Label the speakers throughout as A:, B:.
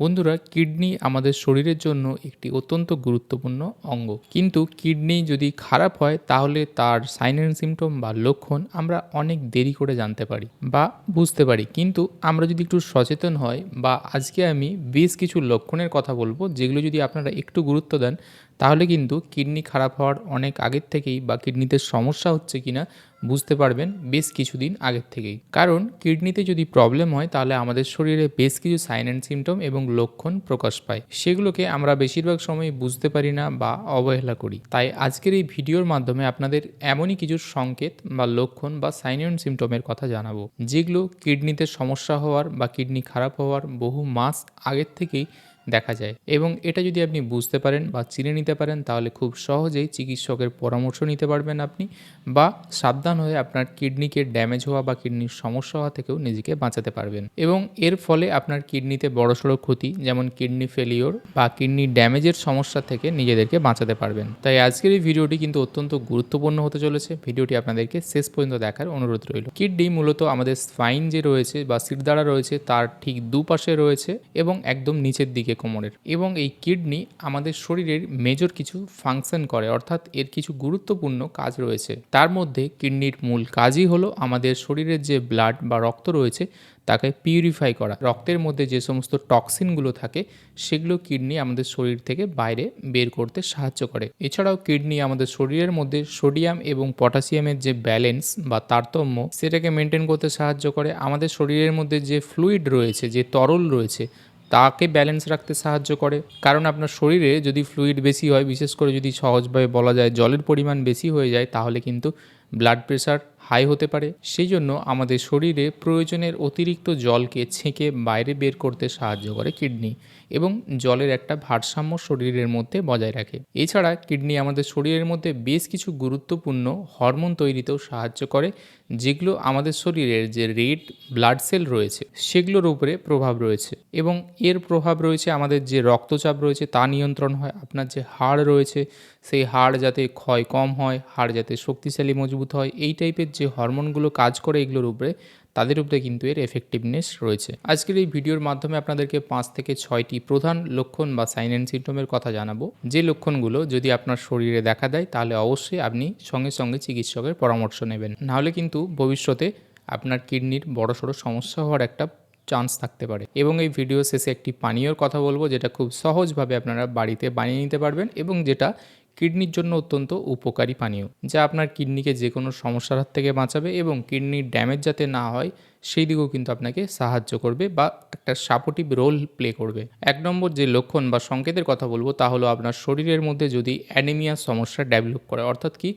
A: বন্ধুরা, কিডনি আমাদের শরীরের জন্য একটি অত্যন্ত গুরুত্বপূর্ণ অঙ্গ। কিন্তু কিডনি যদি খারাপ হয়, তাহলে তার সাইন অ্যান্ড সিমটম বা লক্ষণ আমরা অনেক দেরি করে জানতে পারি বা বুঝতে পারি। কিন্তু আমরা যদি একটু সচেতন হয় বা আজকে আমি বেশ কিছু লক্ষণের কথা বলব, যেগুলো যদি আপনারা একটু গুরুত্ব দেন তাহলে কিন্তু কিডনি খারাপ হওয়ার অনেক আগের থেকেই বা কিডনিতে সমস্যা হচ্ছে কিনা বুঝতে পারবেন বেশ কিছুদিন আগের থেকেই। কারণ কিডনিতে যদি প্রবলেম হয়, তাহলে আমাদের শরীরে বেশ কিছু সাইন অ্যান্ড সিমটম এবং লক্ষণ প্রকাশ পায়। সেগুলোকে আমরা বেশিরভাগ সময় বুঝতে পারি না বা অবহেলা করি। তাই আজকের এই ভিডিওর মাধ্যমে আপনাদের এমনই কিছু সংকেত বা লক্ষণ বা সাইন অ্যান্ড সিমটমের কথা জানাব। যেগুলো কিডনিতে সমস্যা হওয়ার বা কিডনি খারাপ হওয়ার বহু মাস আগের থেকেই দেখা যায়। এবং এটা যদি আপনি বুঝতে পারেন বা চিনে নিতে পারেন, তাহলে খুব সহজেই চিকিৎসকের পরামর্শ নিতে পারবেন আপনি বা সাবধান হয়ে আপনার কিডনিকে ড্যামেজ হওয়া বা কিডনির সমস্যা হওয়া থেকেও নিজেকে বাঁচাতে পারবেন। এবং এর ফলে আপনার কিডনিতে বড়সড় ক্ষতি, যেমন কিডনি ফেলিওর বা কিডনি ড্যামেজের সমস্যা থেকে নিজেদেরকে বাঁচাতে পারবেন। তাই আজকের এই ভিডিওটি কিন্তু অত্যন্ত গুরুত্বপূর্ণ হতে চলেছে। ভিডিওটি আপনাদেরকে শেষ পর্যন্ত দেখার অনুরোধ রইল। কিডনি মূলত আমাদের স্পাইন যে রয়েছে বা সিরদাঁড়া রয়েছে, তার ঠিক দুপাশে রয়েছে এবং একদম নিচের দিকে কোমরের। এবং এই কিডনি আমাদের শরীরের মেজর কিছু ফাংশন করে, অর্থাৎ এর কিছু গুরুত্বপূর্ণ কাজ রয়েছে। তার মধ্যে কিডনির মূল কাজই হলো আমাদের শরীরের যে ব্লাড বা রক্ত রয়েছে, তাকে পিউরিফাই করা। রক্তের মধ্যে যে সমস্ত টক্সিনগুলো থাকে, সেগুলো কিডনি আমাদের শরীর থেকে বাইরে বের করতে সাহায্য করে। এছাড়াও কিডনি আমাদের শরীরের মধ্যে সোডিয়াম এবং পটাশিয়ামের যে ব্যালেন্স বা তারতম্য, সেটাকে মেনটেন করতে সাহায্য করে। আমাদের শরীরের মধ্যে যে ফ্লুইড রয়েছে, যে তরল রয়েছে তাকে ব্যালেন্স রাখতে সাহায্য করে। কারণ আপনার শরীরে যদি ফ্লুইড বেশি হয়, বিশেষ করে যদি সহজভাবে বলা যায় জলের পরিমাণ বেশি হয়ে যায়, তাহলে কিন্তু ব্লাড প্রেশার হাই হতে পারে। সেই জন্য আমাদের শরীরে প্রয়োজনের অতিরিক্ত জলকে ছেঁকে বাইরে বের করতে সাহায্য করে কিডনি এবং জলের একটা ভারসাম্য শরীরের মধ্যে বজায় রাখে। এছাড়া কিডনি আমাদের শরীরের মধ্যে বেশ কিছু গুরুত্বপূর্ণ হরমোন তৈরিতেও সাহায্য করে, যেগুলো আমাদের শরীরের যে রেড ব্লাড সেল রয়েছে, সেগুলোর উপরে প্রভাব রয়েছে এবং এর প্রভাব রয়েছে আমাদের যে রক্তচাপ রয়েছে তা নিয়ন্ত্রণ হয়, আপনার যে হাড় রয়েছে, সেই হাড় যাতে ক্ষয় কম হয়, হাড় যাতে শক্তিশালী মজবুত হয়, এই টাইপের যে হরমোনগুলো কাজ করে এগুলোর উপরে, তাদের উপরে কিন্তু এর এফেক্টিভনেস রয়েছে। আজকের এই ভিডিওর মাধ্যমে আপনাদেরকে পাঁচ থেকে ছয়টি প্রধান লক্ষণ বা সাইন অ্যান্ড সিমটমের কথা জানাব। যে লক্ষণগুলো যদি আপনার শরীরে দেখা দেয়, তাহলে অবশ্যই আপনি সঙ্গে সঙ্গে চিকিৎসকের পরামর্শ নেবেন। নাহলে কিন্তু ভবিষ্যতে আপনার কিডনির বড়সড় সমস্যা হওয়ার একটা চান্স থাকতে পারে। এবং এই ভিডিও শেষে একটি পানীয়র কথা বলব, যেটা খুব সহজভাবে আপনারা বাড়িতে বানিয়ে নিতে পারবেন এবং যেটা কিডনির জন্য অত্যন্ত উপকারী পানীয়, যা আপনার কিডনিকে যে কোনো সমস্যার হাত থেকে বাঁচাবে এবং কিডনির ড্যামেজ যাতে না হয়, সেই দিকেও কিন্তু আপনাকে সাহায্য করবে বা একটা সাপোর্টিভ রোল প্লে করবে। এক নম্বর যে লক্ষণ বা সংকেতের কথা বলব, তা হলো আপনার শরীরের মধ্যে যদি অ্যানিমিয়ার সমস্যা ডেভেলপ করে, অর্থাৎ কি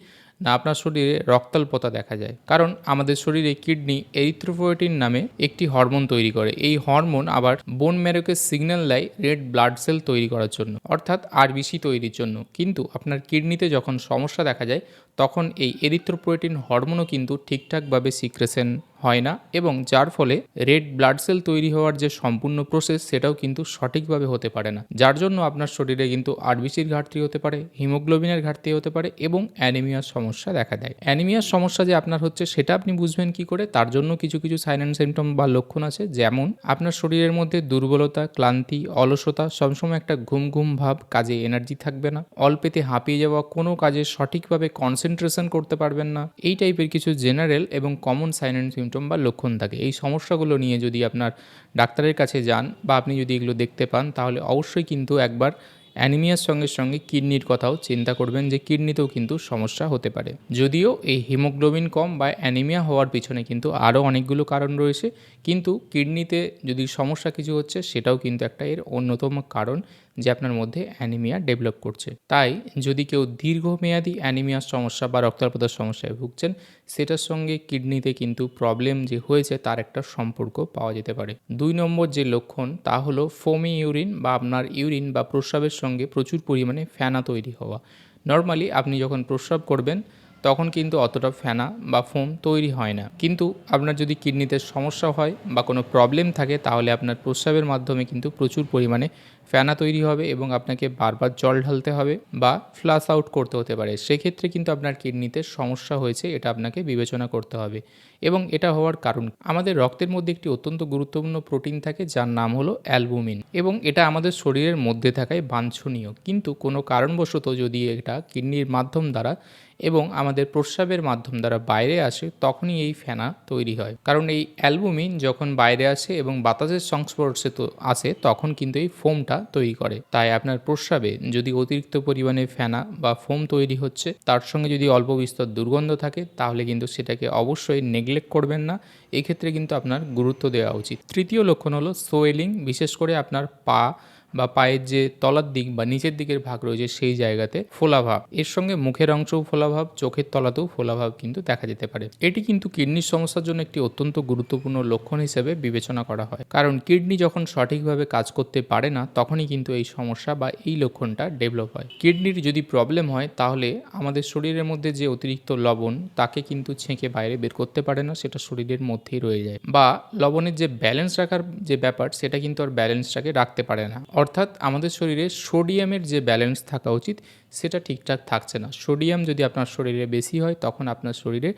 A: না আপনার শরীরে রক্তাল্পতা দেখা যায়। কারণ আমাদের শরীরে কিডনি এরিথ্রোপোয়েটিন নামে একটি হরমোন তৈরি করে। এই হরমোন আবার বোন ম্যারোকে সিগন্যাল দেয় রেড ব্লাড সেল তৈরি করার জন্য, অর্থাৎ আরবিসি তৈরির জন্য। কিন্তু আপনার কিডনিতে যখন সমস্যা দেখা যায় তখন এই এরিথ্রোপোয়েটিন হরমোনও কিন্তু ঠিকঠাকভাবে সিক্রেশন হয় না এবং যার ফলে রেড ব্লাড সেল তৈরি হওয়ার যে সম্পূর্ণ প্রসেস সেটাও কিন্তু সঠিকভাবে হতে পারে না। যার জন্য আপনার শরীরে কিন্তু আরবিসির ঘাটতি হতে পারে, হিমোগ্লোবিনের ঘাটতি হতে পারে এবং অ্যানিমিয়ার সমস্যা দেখা দেয়। অ্যানিমিয়ার সমস্যা যে আপনার হচ্ছে সেটা আপনি বুঝবেন কি করে, তার জন্য কিছু কিছু সাইন অ্যান্ড সিমটম বা লক্ষণ আছে। যেমন আপনার শরীরের মধ্যে দুর্বলতা, ক্লান্তি, অলসতা, সবসময় একটা ঘুম ঘুম ভাব, কাজে এনার্জি থাকবে না, অল্পেতে হাঁপিয়ে যাওয়া কোনো কাজে সঠিকভাবে কনসেন্ট্রেশন করতে পারবেন না। এই টাইপের কিছু জেনারেল এবং কমন সাইন অ্যান্ড সিমটম বা লক্ষণ থাকে। এই সমস্যাগুলো নিয়ে যদি আপনার ডাক্তারের কাছে যান বা আপনি যদি এগুলো দেখতে পান, তাহলে অবশ্যই কিন্তু একবার অ্যানিমিয়ার সঙ্গে সঙ্গে কিডনির কথাও চিন্তা করবেন যে কিডনিতেও কিন্তু সমস্যা হতে পারে। যদিও এই হিমোগ্লোবিন কম বা অ্যানিমিয়া হওয়ার পিছনে কিন্তু আরও অনেকগুলো কারণ রয়েছে, কিন্তু কিডনিতে যদি সমস্যা কিছু হচ্ছে, সেটাও কিন্তু একটা এর অন্যতম কারণ। যে আপনার মধ্যে অ্যানিমিয়া ডেভেলপ করছে। তাই যদি কেউ দীর্ঘমেয়াদী অ্যানিমিয়ার সমস্যা বা রক্তাল্পতার সমস্যায় ভুগছেন, সেটার সঙ্গে কিডনিতে কিন্তু প্রবলেম যে হয়েছে তার একটা সম্পর্ক পাওয়া যেতে পারে। দুই নম্বর যে লক্ষণ, তা হলো ফোমি ইউরিন বা আপনার ইউরিন বা প্রস্রাবের সঙ্গে প্রচুর পরিমাণে ফ্যানা তৈরি হওয়া। নর্মালি আপনি যখন প্রস্রাব করবেন তখন কিন্তু অতটা ফেনা বা ফোম তৈরি হয় না। কিন্তু আপনার যদি কিডনিতে সমস্যা হয় বা কোনো প্রবলেম থাকে, তাহলে আপনার প্রস্রাবের মাধ্যমে কিন্তু প্রচুর পরিমাণে ফেনা তৈরি হবে এবং আপনাকে বারবার জল ঢালতে হবে বা ফ্লাশ আউট করতে হতে পারে। সেক্ষেত্রে কিন্তু আপনার কিডনিতে সমস্যা হয়েছে, এটা আপনাকে বিবেচনা করতে হবে। এবং এটা হওয়ার কারণ। আমাদের রক্তের মধ্যে একটি অত্যন্ত গুরুত্বপূর্ণ প্রোটিন থাকে, যার নাম হলো অ্যালবুমিন এবং এটা আমাদের শরীরের মধ্যে থাকায় বাঞ্ছনীয়। কিন্তু কোনো কারণবশত যদি এটা কিডনির মাধ্যম দ্বারা এবং আমাদের প্রস্রাবের মাধ্যম দ্বারা বাইরে আসে, তখনই এই ফেনা তৈরি হয়। কারণ এই অ্যালবুমিন যখন বাইরে আসে এবং বাতাসের সংস্পর্শে তো আসে, তখন কিন্তু এই ফোমটা তৈরি করে। তাই আপনার প্রস্রাবে যদি অতিরিক্ত পরিমাণে ফেনা বা ফোম তৈরি হচ্ছে, তার সঙ্গে যদি অল্প বিস্তর দুর্গন্ধ থাকে, তাহলে কিন্তু সেটাকে অবশ্যই নেগলেক্ট করবেন না। এক্ষেত্রে কিন্তু আপনার গুরুত্ব দেওয়া উচিত। তৃতীয় লক্ষণ হলো সোয়েলিং, বিশেষ করে আপনার পা বা পায়ের যে তলার দিক বা নিচের দিকের ভাগ রয়েছে সেই জায়গাতে ফোলাভাব। এর সঙ্গে মুখের অংশও ফোলাভাব, চোখের তলাতেও ফোলাভাব কিন্তু দেখা যেতে পারে। এটি কিন্তু কিডনির সমস্যার জন্য একটি অত্যন্ত গুরুত্বপূর্ণ লক্ষণ হিসেবে বিবেচনা করা হয়। কারণ কিডনি যখন সঠিকভাবে কাজ করতে পারে না, তখনই কিন্তু এই সমস্যা বা এই লক্ষণটা ডেভেলপ হয়। কিডনির যদি প্রবলেম হয়, তাহলে আমাদের শরীরের মধ্যে যে অতিরিক্ত লবণ, তাকে কিন্তু ছেঁকে বাইরে বের করতে পারে না, সেটা শরীরের মধ্যেই রয়ে যায়। বা লবণের যে ব্যালেন্স রাখার যে ব্যাপার, সেটা কিন্তু আর ব্যালেন্সটাকে রাখতে পারে না। অর্থাৎ আমাদের শরীরে সোডিয়ামের যে ব্যালেন্স থাকা উচিত, সেটা ঠিকঠাক থাকছে না। সোডিয়াম যদি আপনার শরীরে বেশি হয়, তখন আপনার শরীরে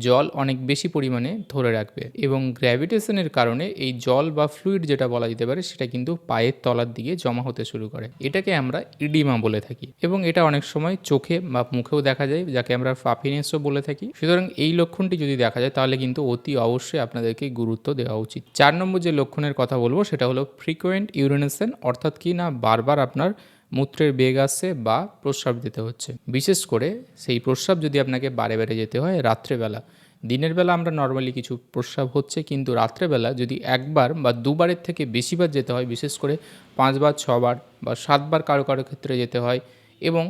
A: জল অনেক বেশি পরিমাণে ধরে রাখবে এবং গ্র্যাভিটেশনের কারণে এই জল বা ফ্লুইড যেটা বলা যেতে পারে সেটা কিন্তু পায়ের তলার দিকে জমা হতে শুরু করে। এটাকে আমরা ইডিমা বলে থাকি এবং এটা অনেক সময় চোখে বা মুখেও দেখা যায়, যাকে আমরা ফাফিনেসও বলে থাকি। সুতরাং এই লক্ষণটি যদি দেখা যায় তাহলে কিন্তু অতি অবশ্যই আপনাদেরকে গুরুত্ব দেওয়া উচিত। চার নম্বর যে লক্ষণের কথা বলব সেটা হলো ফ্রিকোয়েন্ট ইউরিনেশন অর্থাৎ কি না বারবার আপনার মূত্রের বেগ আসছে বা প্রস্রাব দিতে হচ্ছে। বিশেষ করে সেই প্রস্রাব যদি আপনাকে বারে বারে যেতে হয় রাত্রেবেলা। দিনের বেলা আমরা নর্মালি কিছু প্রস্রাব হচ্ছে কিন্তু রাত্রেবেলা যদি একবার বা দুবারের থেকে বেশিবার যেতে হয়, বিশেষ করে পাঁচবার, ছবার বা সাতবার কারও কারও ক্ষেত্রে যেতে হয় এবং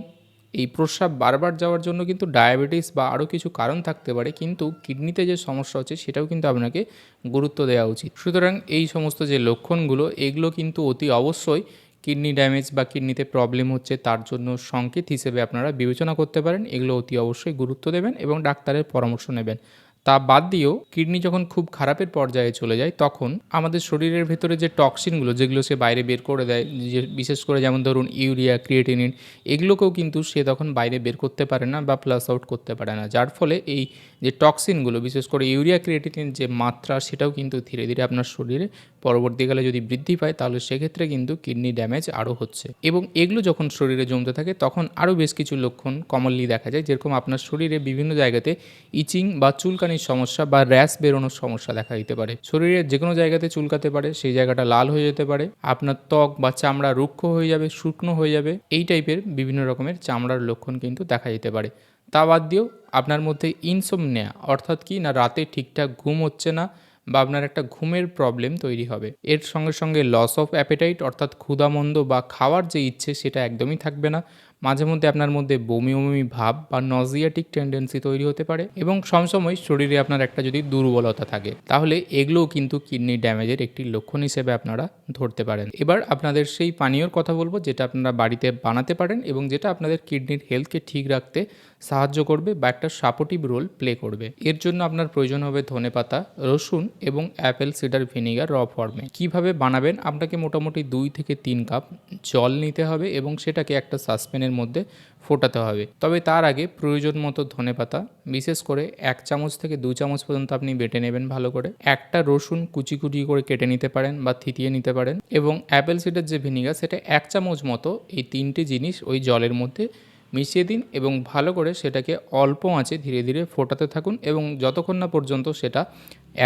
A: এই প্রস্রাব বারবার যাওয়ার জন্য কিন্তু ডায়াবেটিস বা আরও কিছু কারণ থাকতে পারে কিন্তু কিডনিতে যে সমস্যা হচ্ছে সেটাও কিন্তু আপনাকে গুরুত্ব দেওয়া উচিত। সুতরাং এই সমস্ত যে লক্ষণগুলো, এগুলো কিন্তু অতি অবশ্যই কিডনি ড্যামেজ বা কিডনিতে প্রবলেম হচ্ছে, তার জন্য সংকেত হিসেবে আপনারা বিবেচনা করতে পারেন। এগুলো অতি অবশ্যই গুরুত্ব দেবেন এবং ডাক্তারের পরামর্শ নেবেন। তা বাদ দিয়েও কিডনি যখন খুব খারাপের পর্যায়ে চলে যায়, তখন আমাদের শরীরের ভেতরে যে টক্সিনগুলো যেগুলো সে বাইরে বের করে দেয়, যে বিশেষ করে যেমন ধরুন ইউরিয়া ক্রিয়েটিনিন এগুলোকেও কিন্তু সে তখন বাইরে বের করতে পারে না বা প্লাস আউট করতে পারে না। যার ফলে এই যে টক্সিনগুলো বিশেষ করে ইউরিয়া ক্রিয়েটিনিন যে মাত্রা, সেটাও কিন্তু ধীরে ধীরে আপনার শরীরে পরবর্তীকালে যদি বৃদ্ধি পায়, তাহলে সেক্ষেত্রে কিন্তু কিডনি ড্যামেজ আরও হচ্ছে। এবং এগুলো যখন শরীরে জমতে থাকে, তখন আরও বেশ কিছু লক্ষণ কমনলি দেখা যায়, যেরকম আপনার শরীরে বিভিন্ন জায়গাতে ইচিং বা চুলকানির সমস্যা বা র্যাশ বেরোনোর সমস্যা দেখা দিতে পারে। শরীরের যে কোনো জায়গাতে চুলকাতে পারে, সেই জায়গাটা লাল হয়ে যেতে পারে, আপনার ত্বক বা চামড়া রুক্ষ হয়ে যাবে, শুকনো হয়ে যাবে, এই টাইপের বিভিন্ন রকমের চামড়ার লক্ষণ কিন্তু দেখা যেতে পারে। তা বাদ দিয়েও আপনার মধ্যে ইনসোমনিয়া অর্থাৎ কি না রাতে ঠিকঠাক ঘুম হচ্ছে না বা আপনার একটা ঘুমের প্রবলেম তৈরি হবে। এর সঙ্গে সঙ্গে লস অফ অ্যাপেটাইট অর্থাৎ ক্ষুধামন্দ বা খাওয়ার যে ইচ্ছে সেটা একদমই থাকবে না। মাঝে মধ্যে আপনার মধ্যে বমি বমি ভাব বা নজিয়াটিক টেন্ডেন্সি তৈরি হতে পারে এবং সবসময় শরীরে আপনার একটা যদি দুর্বলতা থাকে, তাহলে এগুলোও কিন্তু কিডনি ড্যামেজের একটি লক্ষণ হিসেবে আপনারা ধরতে পারেন। এবার আপনাদের সেই পানীয়র কথা বলব, যেটা আপনারা বাড়িতে বানাতে পারেন এবং যেটা আপনাদের কিডনির হেলথকে ঠিক রাখতে সাহায্য করবে বা একটা সাপোর্টিভ রোল প্লে করবে। এর জন্য আপনার প্রয়োজন হবে ধনে পাতা, রসুন এবং অ্যাপেল সিডার ভিনিগার র ফর্মে কীভাবে বানাবেন? আপনাকে মোটামুটি দুই থেকে তিন কাপ জল নিতে হবে এবং সেটাকে একটা সাসপেনের মধ্যে ফোটাতে হবে। তবে তার আগে প্রয়োজন মতো ধনে পাতা, বিশেষ করে এক চামচ থেকে দু চামচ পর্যন্ত আপনি বেটে নেবেন ভালো করে। একটা রসুন কুচি কুচি করে কেটে নিতে পারেন বা থিতিয়ে নিতে পারেন এবং অ্যাপেল সিডার যে ভিনিগার, সেটা এক চামচ মতো এই তিনটি জিনিস ওই জলের মধ্যে মিশিয়ে দিন এবং ভালো করে সেটাকে অল্প আঁচে ধীরে ধীরে ফোটাতে থাকুন এবং যতক্ষণ না পর্যন্ত সেটা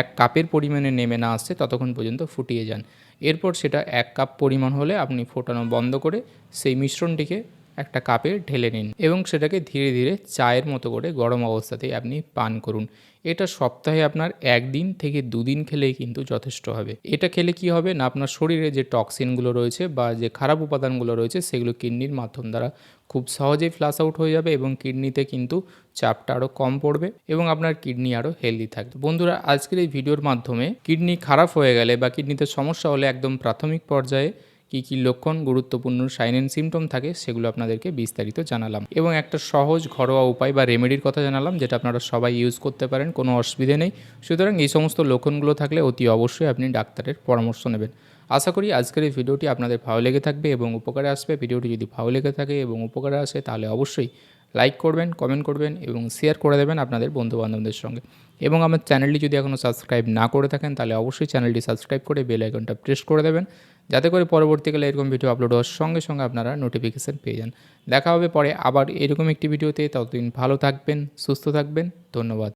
A: এক কাপের পরিমাণে নেমে না আসছে, ততক্ষণ পর্যন্ত ফুটিয়ে যান। এরপর সেটা এক কাপ পরিমাণ হলে আপনি ফোটানো বন্ধ করে সেই মিশ্রণটিকে একটা কাপে ঢেলে নিন এবং সেটাকে ধীরে ধীরে চায়ের মতো করে গরম অবস্থাতেই আপনি পান করুন। এটা সপ্তাহে আপনার একদিন থেকে দুদিন খেলেই কিন্তু যথেষ্ট হবে। এটা খেলে কি হবে না, আপনার শরীরে যে টক্সিনগুলো রয়েছে বা যে খারাপ উপাদানগুলো রয়েছে, সেগুলো কিডনির মাধ্যম দ্বারা খুব সহজেই ফ্লাশ আউট হয়ে যাবে এবং কিডনিতে কিন্তু চাপটা আরও কম পড়বে এবং আপনার কিডনি আরও হেলদি থাকবে। বন্ধুরা, আজকের এই ভিডিওর মাধ্যমে কিডনি খারাপ হয়ে গেলে বা কিডনিতে সমস্যা হলে একদম প্রাথমিক পর্যায়ে কী কি লক্ষণ, গুরুত্বপূর্ণ সাইন অ্যান্ড সিমটম থাকে সেগুলো আপনাদেরকে বিস্তারিত জানালাম। এবং একটা সহজ, ঘরোয়া উপায় বা রেমেডির কথা জানালাম, যেটা আপনারা সবাই ইউজ করতে পারেন, কোনো অসুবিধে নেই। সুতরাং এই সমস্ত লক্ষণগুলো থাকলে অতি অবশ্যই আপনি ডাক্তারের পরামর্শ নেবেন। আশা করি আজকের এই ভিডিওটি আপনাদের ভালো লেগে থাকবে এবং উপকারে আসবে। ভিডিওটি যদি ভালো লেগে থাকে এবং উপকারে আসে, তাহলে অবশ্যই লাইক করবেন কমেন্ট করবেন এবং শেয়ার করে দেবেন আপনাদের বন্ধুবান্ধবদের সঙ্গে। এবং আমার চ্যানেলটি যদি এখনও সাবস্ক্রাইব না করে থাকেন, তাহলে অবশ্যই চ্যানেলটি সাবস্ক্রাইব করে বেল আইকনটা প্রেস করে দেবেন, যাতে করে পরবর্তীকালে এরকম ভিডিও আপলোড হওয়ার সঙ্গে সঙ্গে আপনারা নোটিফিকেশান পেয়ে যান। দেখা হবে পরে আবার এরকম একটি ভিডিওতে ততদিন ভালো থাকবেন, সুস্থ থাকবেন। ধন্যবাদ।